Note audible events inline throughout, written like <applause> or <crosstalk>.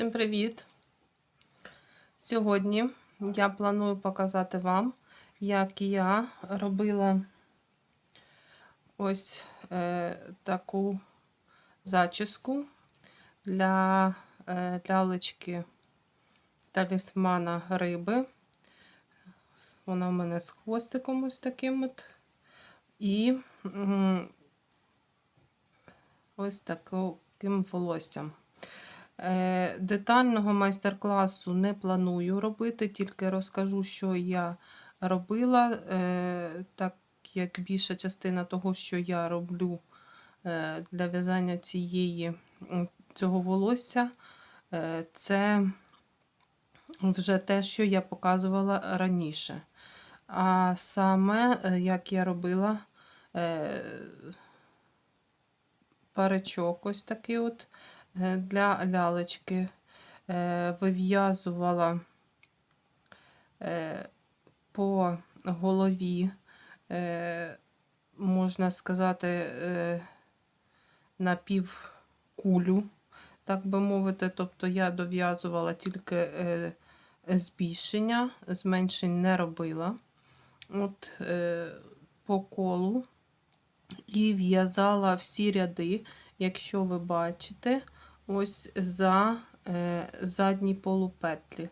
Всім привіт! Сьогодні я планую показати вам, як я робила ось е, таку зачіску для е, лялечки талісмана риби. Вона в мене з хвостиком ось таким от. І ось таким волоссям. Е, Детального майстер-класу не планую робити, тільки розкажу, що я робила, е, так як більша частина того, що я роблю е, для в'язання цієї, цього волосся, це вже те, що я показувала раніше. А саме, як я робила паричок ось такий от для лялечки, е, вив'язувала е, по голові, е, можна сказати, е, на півкулю, так би мовити. Тобто я дов'язувала тільки е, збільшення, зменшень не робила. От е, по колу і в'язала всі ряди, якщо ви бачите, ось за е, задні полупетлі.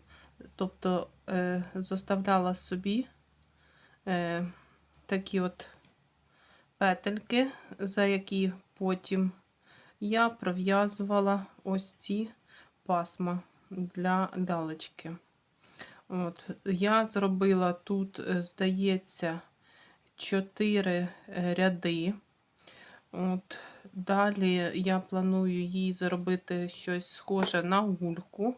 Тобто е, заставляла собі е, такі от петельки, за які потім я пров'язувала ось ці пасма для лялечки. От, Я зробила тут, е, здається, 4 ряди. От, Далі я планую їй зробити щось схоже на гульку.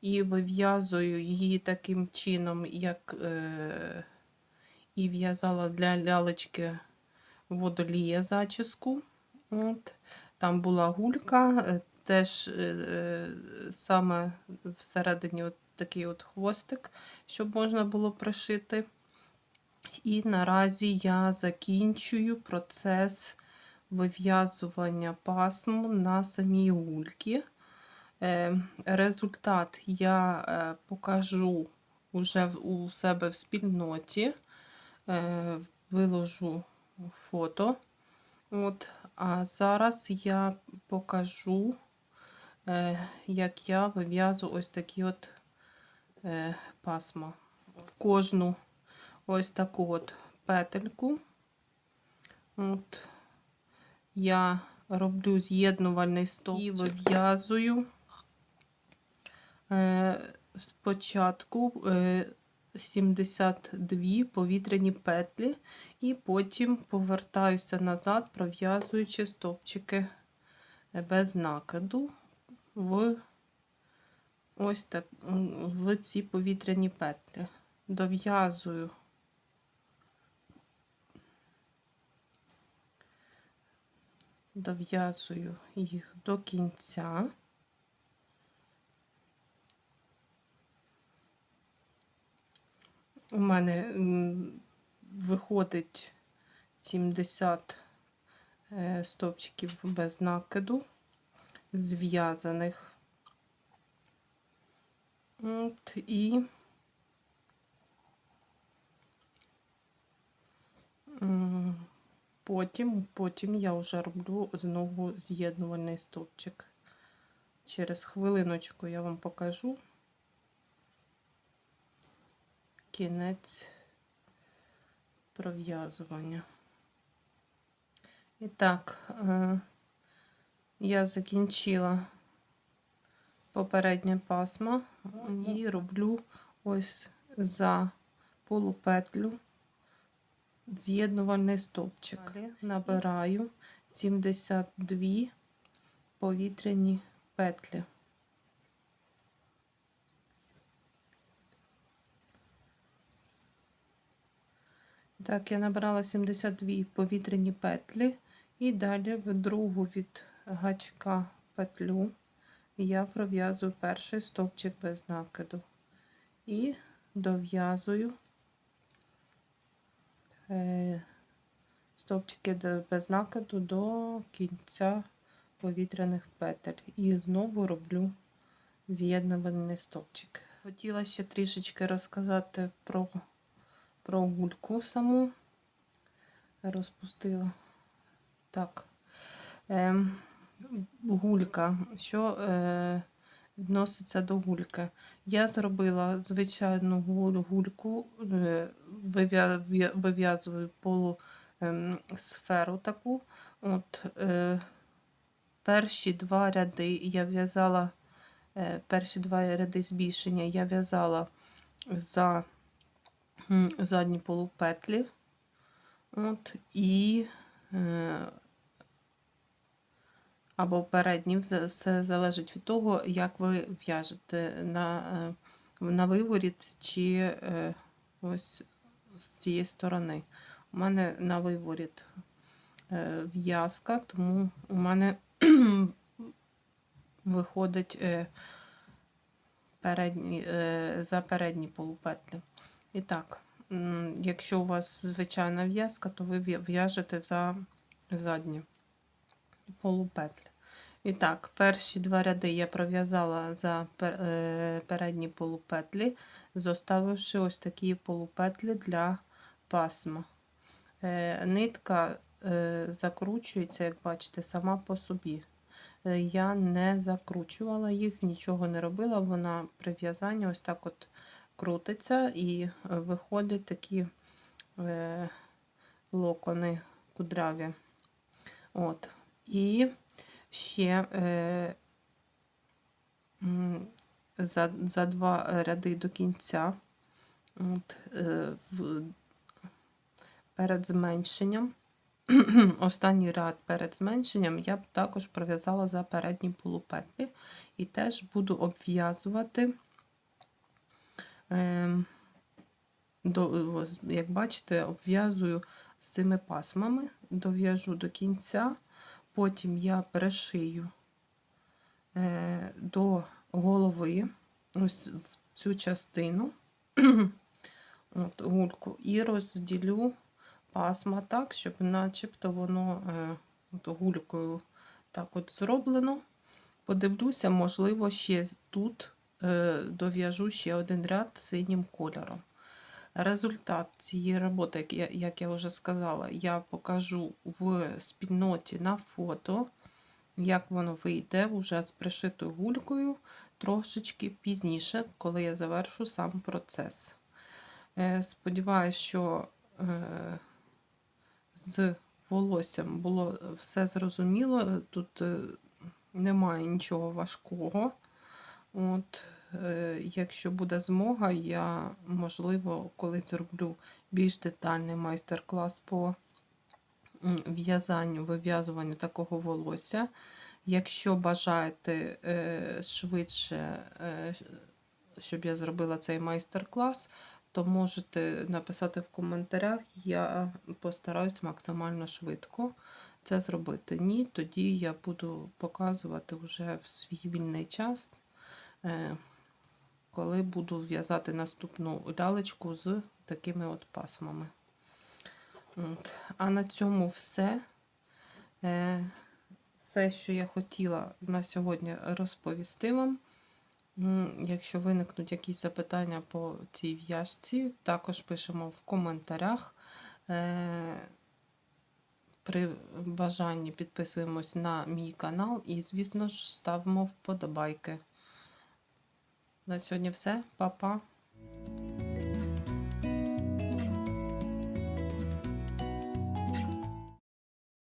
І вив'язую її таким чином, як е, і в'язала для лялечки водолія зачіску. От. Там була гулька, е, теж е, саме всередині от такий от хвостик, щоб можна було пришити. І наразі я закінчую процес вив'язування пасму на самій гульки. Е, результат я е, покажу уже у себе в спільноті, е, виложу фото. От, А зараз я покажу, як я вив'язую ось такі от пасма. В кожну ось таку от петельку. От, я роблю з'єднувальний стовп і вив'язую е, спочатку е, 72 повітряні петлі, і потім повертаюся назад, пров'язуючи стовпчики без накиду в ось так в ці повітряні петлі. Дов'язую дов'язую їх до кінця. У мене виходить 70 е, стовпчиків без накиду, зв'язаних. От, і Потім потім я вже роблю знову з'єднувальний стовпчик. Через хвилиночку я вам покажу кінець пров'язування. І так, е, я закінчила попереднє пасмо і роблю ось за полупетлю з'єднувальний стовпчик. Набираю 72 повітряні петлі. Так, я набрала 72 повітряні петлі, і далі в другу від гачка петлю я пров'язую перший стовпчик без накиду і дов'язую стовпчики без накиду до кінця повітряних петель. І знову роблю з'єднувальний стовпчик. Хотіла ще трішечки розказати про, про гульку саму. Розпустила. Так. Ем, гулька. Що е, відноситься до гульки? Я зробила звичайну гуль- гульку, е, вив'я- в'я- вив'язую полу ем, таку. От, е, перші два ряди я в'язала, е, перші два ряди збільшення я в'язала за задні полупетлі. От, і або передні, все- залежить від того, як ви в'яжете на, е, на виворіт чи е, ось з цієї сторони. У мене на виворіт е, в'язка, тому у мене <clears throat> виходить передні, за передні полупетлі. І так, якщо у вас звичайна в'язка, то ви в'яжете за задні полупетлі. І так, перші два ряди я пров'язала за е, передні полупетлі, зоставивши ось такі полупетлі для пасма. Е, Нитка е, закручується, як бачите, сама по собі. Я не закручувала їх, нічого не робила. Вона при в'язанні ось так от крутиться і виходять такі локони кудряві. От. І ще е, за, за два ряди до кінця, от, е, в, перед зменшенням, <clears throat> останній ряд перед зменшенням я б також пров'язала за передні полупетлі і теж буду обв'язувати. Е, як бачите, обв'язую з цими пасмами, дов'яжу до кінця, потім я перешию е, до голови, ось в цю частину <clears throat> от, гульку, і розділю пасма так, щоб начебто воно е, от, гулькою так от зроблено. Подивлюся, можливо, ще тут е, дов'яжу ще один ряд синім кольором. Результат цієї роботи, як я, вже сказала, я покажу в спільноті на фото, як воно вийде вже з пришитою гулькою трошечки пізніше, коли я завершу сам процес. Е, Сподіваюсь, що е, з волоссям було все зрозуміло. Тут е, немає нічого важкого. От, якщо буде змога, я, можливо, колись зроблю більш детальний майстер-клас по в'язанню, вив'язуванню такого волосся. Якщо бажаєте е, швидше, е, щоб я зробила цей майстер-клас, то можете написати в коментарях. Я постараюсь максимально швидко це зробити. Ні, тоді я буду показувати вже в свій вільний час, е, коли буду в'язати наступну лялечку з такими от пасмами. От. А на цьому все. Е, Все, що я хотіла на сьогодні розповісти вам. Якщо виникнуть якісь запитання по цій в'яжці, також пишемо в коментарях. Е, При бажанні підписуємось на мій канал і, звісно ж, ставимо вподобайки. На сьогодні все. Па-па.